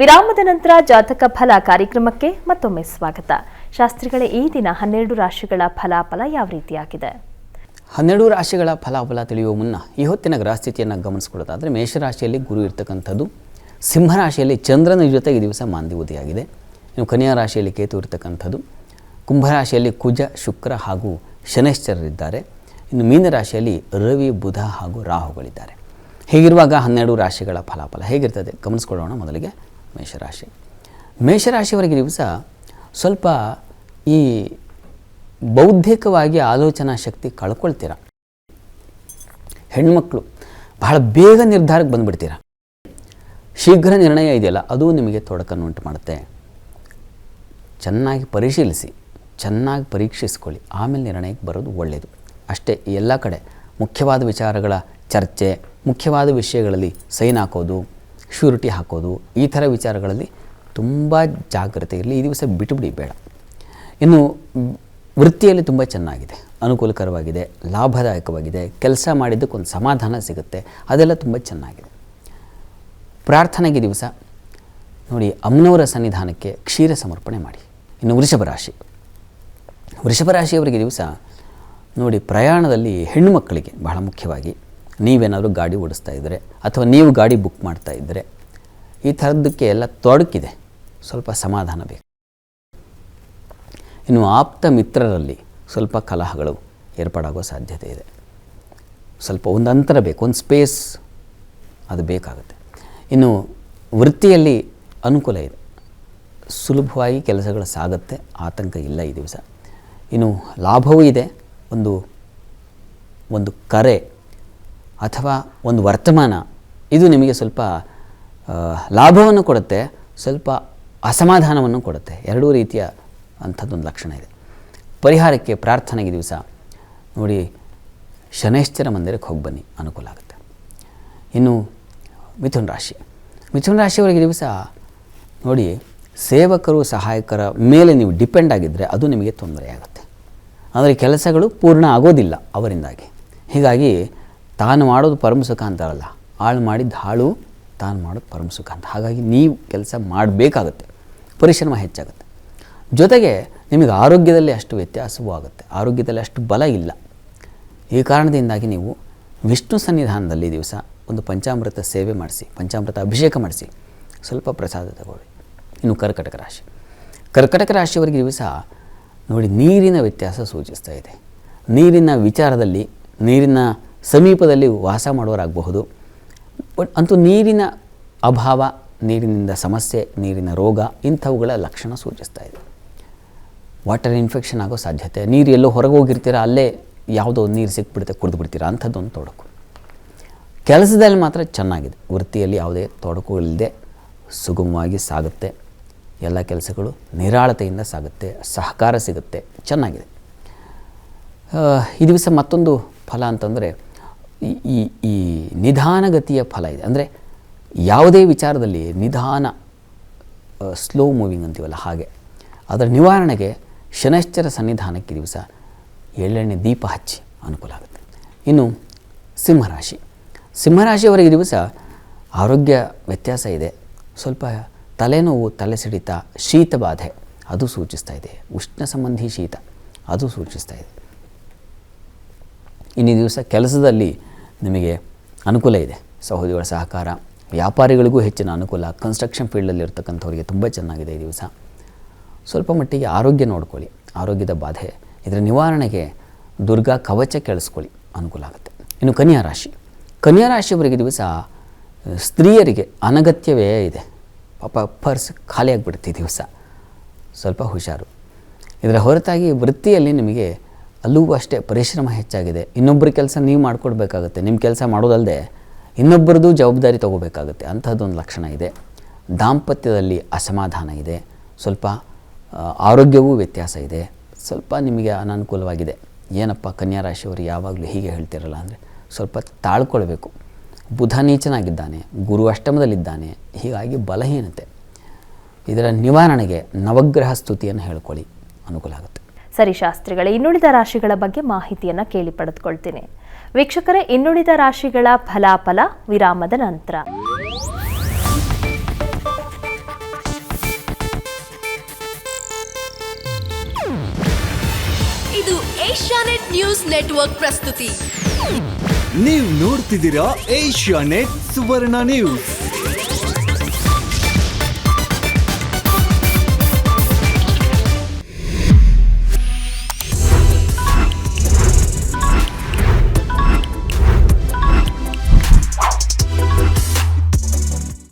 ವಿರಾಮದ ನಂತರ ಜಾತಕ ಫಲ ಕಾರ್ಯಕ್ರಮಕ್ಕೆ ಮತ್ತೊಮ್ಮೆ ಸ್ವಾಗತ. ಶಾಸ್ತ್ರಿಗಳೇ, ಈ ದಿನ ಹನ್ನೆರಡು ರಾಶಿಗಳ ಫಲಾಫಲ ಯಾವ ರೀತಿಯಾಗಿದೆ? ಹನ್ನೆರಡು ರಾಶಿಗಳ ಫಲಾಫಲ ತಿಳಿಯುವ ಮುನ್ನ ಈ ಹೊತ್ತಿನ ಗ್ರಹಸ್ಥಿತಿಯನ್ನು ಗಮನಿಸಿಕೊಳ್ಳೋದಾದರೆ ಮೇಷರಾಶಿಯಲ್ಲಿ ಗುರು ಇರ್ತಕ್ಕಂಥದ್ದು. ಸಿಂಹರಾಶಿಯಲ್ಲಿ ಚಂದ್ರನ ಜೊತೆ ಈ ದಿವಸ ಮಾಂದಿವುದಿಯಾಗಿದೆ ಇನ್ನು ಕನ್ಯಾ ರಾಶಿಯಲ್ಲಿ ಕೇತು ಇರ್ತಕ್ಕಂಥದ್ದು. ಕುಂಭರಾಶಿಯಲ್ಲಿ ಕುಜ, ಶುಕ್ರ ಹಾಗೂ ಶನೈಶ್ಚರರಿದ್ದಾರೆ. ಇನ್ನು ಮೀನರಾಶಿಯಲ್ಲಿ ರವಿ, ಬುಧ ಹಾಗೂ ರಾಹುಗಳಿದ್ದಾರೆ. ಹೀಗಿರುವಾಗ ಹನ್ನೆರಡು ರಾಶಿಗಳ ಫಲಾಫಲ ಹೇಗಿರ್ತದೆ? ಗಮನಿಸ್ಕೊಳ್ಳೋಣ ಮೊದಲಿಗೆ. ಮೇಷರಾಶಿ. ಮೇಷರಾಶಿಯವರಿಗೆ ದಿವಸ ಸ್ವಲ್ಪ ಈ ಬೌದ್ಧಿಕವಾಗಿ ಆಲೋಚನಾ ಶಕ್ತಿ ಕಳ್ಕೊಳ್ತೀರ. ಹೆಣ್ಮಕ್ಳು ಬಹಳ ಬೇಗ ನಿರ್ಧಾರಕ್ಕೆ ಬಂದುಬಿಡ್ತೀರ. ಶೀಘ್ರ ನಿರ್ಣಯ ಇದೆಯಲ್ಲ, ಅದು ನಿಮಗೆ ತೊಡಕನ್ನು ಉಂಟು ಮಾಡುತ್ತೆ ಚೆನ್ನಾಗಿ ಪರಿಶೀಲಿಸಿ, ಚೆನ್ನಾಗಿ ಪರೀಕ್ಷಿಸ್ಕೊಳ್ಳಿ, ಆಮೇಲೆ ನಿರ್ಣಯಕ್ಕೆ ಬರೋದು ಒಳ್ಳೆಯದು ಅಷ್ಟೇ ಎಲ್ಲ ಕಡೆ ಮುಖ್ಯವಾದ ವಿಚಾರಗಳ ಚರ್ಚೆ, ಮುಖ್ಯವಾದ ವಿಷಯಗಳಲ್ಲಿ ಸೈನ್ ಹಾಕೋದು ಶ್ಯೂರಿಟಿ ಹಾಕೋದು, ಈ ಥರ ವಿಚಾರಗಳಲ್ಲಿ ತುಂಬ ಜಾಗ್ರತೆ ಇರಲಿ. ಈ ದಿವಸ ಬಿಟ್ಟುಬಿಡಿ ಬೇಡ. ಇನ್ನು ವೃತ್ತಿಯಲ್ಲಿ ತುಂಬ ಚೆನ್ನಾಗಿದೆ. ಅನುಕೂಲಕರವಾಗಿದೆ, ಲಾಭದಾಯಕವಾಗಿದೆ, ಕೆಲಸ ಮಾಡಿದ್ದಕ್ಕೊಂದು ಸಮಾಧಾನ ಸಿಗುತ್ತೆ. ಅದೆಲ್ಲ ತುಂಬ ಚೆನ್ನಾಗಿದೆ. ಪ್ರಾರ್ಥನೆಗೆ ದಿವಸ ನೋಡಿ ಅಮ್ಮನವರ ಸನ್ನಿಧಾನಕ್ಕೆ ಕ್ಷೀರ ಸಮರ್ಪಣೆ ಮಾಡಿ. ಇನ್ನು ವೃಷಭ ರಾಶಿ. ವೃಷಭ ರಾಶಿಯವರಿಗೆ ದಿವಸ ನೋಡಿ ಪ್ರಯಾಣದಲ್ಲಿ ಹೆಣ್ಣು ಮಕ್ಕಳಿಗೆ ಬಹಳ ಮುಖ್ಯವಾಗಿ ನೀವೇನಾದರೂ ಗಾಡಿ ಓಡಿಸ್ತಾ ಇದ್ದರೆ ಅಥವಾ ನೀವು ಗಾಡಿ ಬುಕ್ ಮಾಡ್ತಾ ಇದ್ದರೆ ಈ ಥರದ್ದಕ್ಕೆ ಎಲ್ಲ ತೊಡಕಿದೆ. ಸ್ವಲ್ಪ ಸಮಾಧಾನ ಬೇಕು. ಇನ್ನು ಆಪ್ತ ಮಿತ್ರರಲ್ಲಿ ಸ್ವಲ್ಪ ಕಲಹಗಳು ಏರ್ಪಾಡಾಗೋ ಸಾಧ್ಯತೆ ಇದೆ. ಸ್ವಲ್ಪ ಒಂದು ಅಂತರ ಬೇಕು, ಒಂದು ಸ್ಪೇಸ್ ಅದು ಬೇಕಾಗುತ್ತೆ. ಇನ್ನು ವೃತ್ತಿಯಲ್ಲಿ ಅನುಕೂಲ ಇದೆ. ಸುಲಭವಾಗಿ ಕೆಲಸಗಳು ಸಾಗುತ್ತೆ, ಆತಂಕ ಇಲ್ಲ ಈ ದಿವಸ. ಇನ್ನು ಲಾಭವೂ ಇದೆ. ಒಂದು ಒಂದು ಕರೆ ಅಥವಾ ಒಂದು ವರ್ತಮಾನ, ಇದು ನಿಮಗೆ ಸ್ವಲ್ಪ ಲಾಭವನ್ನು ಕೊಡುತ್ತೆ, ಸ್ವಲ್ಪ ಅಸಮಾಧಾನವನ್ನು ಕೊಡುತ್ತೆ. ಎರಡೂ ರೀತಿಯ ಅಂಥದ್ದೊಂದು ಲಕ್ಷಣ ಇದೆ. ಪರಿಹಾರಕ್ಕೆ ಪ್ರಾರ್ಥನೆಗೆ ದಿವಸ ನೋಡಿ, ಶನೈಶ್ಚರ ಮಂದಿರಕ್ಕೆ ಹೋಗಿ ಬನ್ನಿ, ಅನುಕೂಲ ಆಗುತ್ತೆ. ಇನ್ನು ಮಿಥುನ ರಾಶಿ. ಮಿಥುನ ರಾಶಿಯವರಿಗೆ ದಿವಸ ನೋಡಿ, ಸೇವಕರು, ಸಹಾಯಕರ ಮೇಲೆ ನೀವು ಡಿಪೆಂಡ್ ಆಗಿದ್ದರೆ ಅದು ನಿಮಗೆ ತೊಂದರೆಯಾಗುತ್ತೆ. ಆದರೆ ಕೆಲಸಗಳು ಪೂರ್ಣ ಆಗೋದಿಲ್ಲ ಅವರಿಂದಾಗಿ. ಹೀಗಾಗಿ ತಾನು ಮಾಡೋದು ಪರಮ ಸುಖ ಅಂತಾರಲ್ಲ ಆಳು ಮಾಡಿದ ಹಾಳು ತಾನು ಮಾಡೋದು ಪರಮ ಸುಖ ಅಂತ. ಹಾಗಾಗಿ ನೀವು ಕೆಲಸ ಮಾಡಬೇಕಾಗತ್ತೆ. ಪರಿಶ್ರಮ ಹೆಚ್ಚಾಗುತ್ತೆ. ಜೊತೆಗೆ ನಿಮಗೆ ಆರೋಗ್ಯದಲ್ಲಿ ಅಷ್ಟು ವ್ಯತ್ಯಾಸವೂ ಆಗುತ್ತೆ. ಆರೋಗ್ಯದಲ್ಲಿ ಅಷ್ಟು ಬಲ ಇಲ್ಲ. ಈ ಕಾರಣದಿಂದಾಗಿ ನೀವು ವಿಷ್ಣು ಸನ್ನಿಧಾನದಲ್ಲಿ ದಿವಸ ಒಂದು ಪಂಚಾಮೃತ ಸೇವೆ ಮಾಡಿಸಿ, ಪಂಚಾಮೃತ ಅಭಿಷೇಕ ಮಾಡಿಸಿ, ಸ್ವಲ್ಪ ಪ್ರಸಾದ ತಗೊಳ್ಳಿ. ಇನ್ನು ಕರ್ಕಟಕ ರಾಶಿ. ಕರ್ಕಟಕ ರಾಶಿಯವರಿಗೆ ದಿವಸ ನೋಡಿ ನೀರಿನ ವ್ಯತ್ಯಾಸ ಸೂಚಿಸ್ತಾ ಇದೆ. ನೀರಿನ ವಿಚಾರದಲ್ಲಿ, ನೀರಿನ ಸಮೀಪದಲ್ಲಿ ವಾಸ ಮಾಡೋರಾಗಬಹುದು ಬಟ್ ಅಂತೂ ನೀರಿನ ಅಭಾವ, ನೀರಿನಿಂದ ಸಮಸ್ಯೆ, ನೀರಿನ ರೋಗ ಇಂಥವುಗಳ ಲಕ್ಷಣ ಸೂಚಿಸ್ತಾ ಇದೆ. ವಾಟರ್ ಇನ್ಫೆಕ್ಷನ್ ಆಗೋ ಸಾಧ್ಯತೆ, ನೀರು ಎಲ್ಲೋ ಹೊರಗೆ ಹೋಗಿರ್ತೀರ, ಅಲ್ಲೇ ಯಾವುದೋ ನೀರು ಸಿಕ್ಬಿಡುತ್ತೆ, ಕುಡಿದು ಬಿಡ್ತೀರಾ ಅಂಥದ್ದೊಂದು ತೊಡಕು. ಕೆಲಸದಲ್ಲಿ ಮಾತ್ರ ಚೆನ್ನಾಗಿದೆ, ವೃತ್ತಿಯಲ್ಲಿ ಯಾವುದೇ ತೊಡಕುಗಳಿಲ್ಲದೆ ಸುಗಮವಾಗಿ ಸಾಗುತ್ತೆ. ಎಲ್ಲ ಕೆಲಸಗಳು ನಿರಾಳತೆಯಿಂದ ಸಾಗುತ್ತೆ, ಸಹಕಾರ ಸಿಗುತ್ತೆ, ಚೆನ್ನಾಗಿದೆ. ಈ ದಿವಸ ಮತ್ತೊಂದು ಫಲ ಅಂತಂದರೆ ಈ- ಈ ನಿಧಾನಗತಿಯ ಫಲ ಇದೆ. ಅಂದರೆ ಯಾವುದೇ ವಿಚಾರದಲ್ಲಿ ನಿಧಾನ ಸ್ಲೋ ಮೂವಿಂಗ್ ಅಂತೀವಲ್ಲ ಹಾಗೆ. ಅದರ ನಿವಾರಣೆಗೆ ಶನಶ್ಚರ ಸನ್ನಿಧಾನಕ್ಕೆ ದಿವಸ ಎಳ್ಳೆಣ್ಣೆ ದೀಪ ಹಚ್ಚಿ ಅನುಕೂಲ ಆಗುತ್ತೆ. ಇನ್ನು ಸಿಂಹರಾಶಿ. ಸಿಂಹರಾಶಿಯವರಿಗೆ ದಿವಸ ಆರೋಗ್ಯ ವ್ಯತ್ಯಾಸ ಇದೆ. ಸ್ವಲ್ಪ ತಲೆನೋವು, ತಲೆ ಸಿಡಿತ, ಶೀತ ಬಾಧೆ, ಅದು ಸೂಚಿಸ್ತಾ ಇದೆ. ಉಷ್ಣ ಸಂಬಂಧಿ ಶೀತ, ಅದು ಸೂಚಿಸ್ತಾ ಇದೆ. ಇನ್ನು ದಿವಸ ಕೆಲಸದಲ್ಲಿ ನಿಮಗೆ ಅನುಕೂಲ ಇದೆ. ಸಹೋದಿಗಳ ಸಹಕಾರ. ವ್ಯಾಪಾರಿಗಳಿಗೂ ಹೆಚ್ಚಿನ ಅನುಕೂಲ. ಕನ್ಸ್ಟ್ರಕ್ಷನ್ ಫೀಲ್ಡಲ್ಲಿ ಇರ್ತಕ್ಕಂಥವ್ರಿಗೆ ತುಂಬ ಚೆನ್ನಾಗಿದೆ ಈ ದಿವಸ. ಸ್ವಲ್ಪ ಮಟ್ಟಿಗೆ ಆರೋಗ್ಯ ನೋಡ್ಕೊಳ್ಳಿ. ಆರೋಗ್ಯದ ಬಾಧೆ. ಇದರ ನಿವಾರಣೆಗೆ ದುರ್ಗಾ ಕವಚ ಕೇಳಿಸ್ಕೊಳ್ಳಿ. ಅನುಕೂಲ ಆಗುತ್ತೆ. ಇನ್ನು ಕನ್ಯಾ ರಾಶಿ. ಕನ್ಯಾ ರಾಶಿಯವರಿಗೆ ದಿವಸ ಸ್ತ್ರೀಯರಿಗೆ ಸ್ತ್ರೀಯರಿಗೆ ಅನಗತ್ಯವೇ ಇದೆ. ಪಾಪ ಪರ್ಸ್ ಖಾಲಿಯಾಗಿಬಿಡುತ್ತೆ ಈ ದಿವಸ. ಸ್ವಲ್ಪ ಹುಷಾರು. ಇದರ ಹೊರತಾಗಿ ವೃತ್ತಿಯಲ್ಲಿ ನಿಮಗೆ ಅಲ್ಲೂ ಅಷ್ಟೇ ಪರಿಶ್ರಮ ಹೆಚ್ಚಾಗಿದೆ. ಇನ್ನೊಬ್ಬರ ಕೆಲಸ ನೀವು ಮಾಡಿಕೊಡ್ಬೇಕಾಗುತ್ತೆ. ನಿಮ್ಮ ಕೆಲಸ ಮಾಡೋದಲ್ಲದೆ ಇನ್ನೊಬ್ಬರದ್ದು ಜವಾಬ್ದಾರಿ ತಗೋಬೇಕಾಗುತ್ತೆ. ಅಂಥದ್ದೊಂದು ಲಕ್ಷಣ ಇದೆ. ದಾಂಪತ್ಯದಲ್ಲಿ ಅಸಮಾಧಾನ ಇದೆ. ಸ್ವಲ್ಪ ಆರೋಗ್ಯವೂ ವ್ಯತ್ಯಾಸ ಇದೆ. ಸ್ವಲ್ಪ ನಿಮಗೆ ಅನನುಕೂಲವಾಗಿದೆ. ಏನಪ್ಪ ಕನ್ಯಾ ರಾಶಿಯವರು ಯಾವಾಗಲೂ ಹೀಗೆ ಹೇಳ್ತಿರಲ್ಲ ಅಂದರೆ ಸ್ವಲ್ಪ ತಾಳ್ಕೊಳ್ಬೇಕು. ಬುಧ ನೀಚನಾಗಿದ್ದಾನೆ. ಗುರು ಅಷ್ಟಮದಲ್ಲಿದ್ದಾನೆ. ಹೀಗಾಗಿ ಬಲಹೀನತೆ. ಇದರ ನಿವಾರಣೆಗೆ ನವಗ್ರಹ ಸ್ತುತಿಯನ್ನು ಹೇಳ್ಕೊಳ್ಳಿ. ಅನುಕೂಲ ಆಗುತ್ತೆ. ಸರಿ ಶಾಸ್ತ್ರಿಗಳೇ ಇನ್ನುಳಿದ ರಾಶಿಗಳ ಬಗ್ಗೆ ಮಾಹಿತಿಯನ್ನು ಕೇಳಿ ಪಡೆದುಕೊಳ್ತೀನಿ. ವೀಕ್ಷಕರೇ ಇನ್ನುಳಿದ ರಾಶಿಗಳ ಫಲಾಫಲ ವಿರಾಮದ ನಂತರ. ಇದು ಏಷ್ಯಾನೆಟ್ ನ್ಯೂಸ್ ನೆಟ್ವರ್ಕ್ ಪ್ರಸ್ತುತಿ. ನೀವು ನೋಡ್ತಿದ್ದೀರಾ ಏಷ್ಯಾನೆಟ್ ಸುವರ್ಣ ನ್ಯೂಸ್.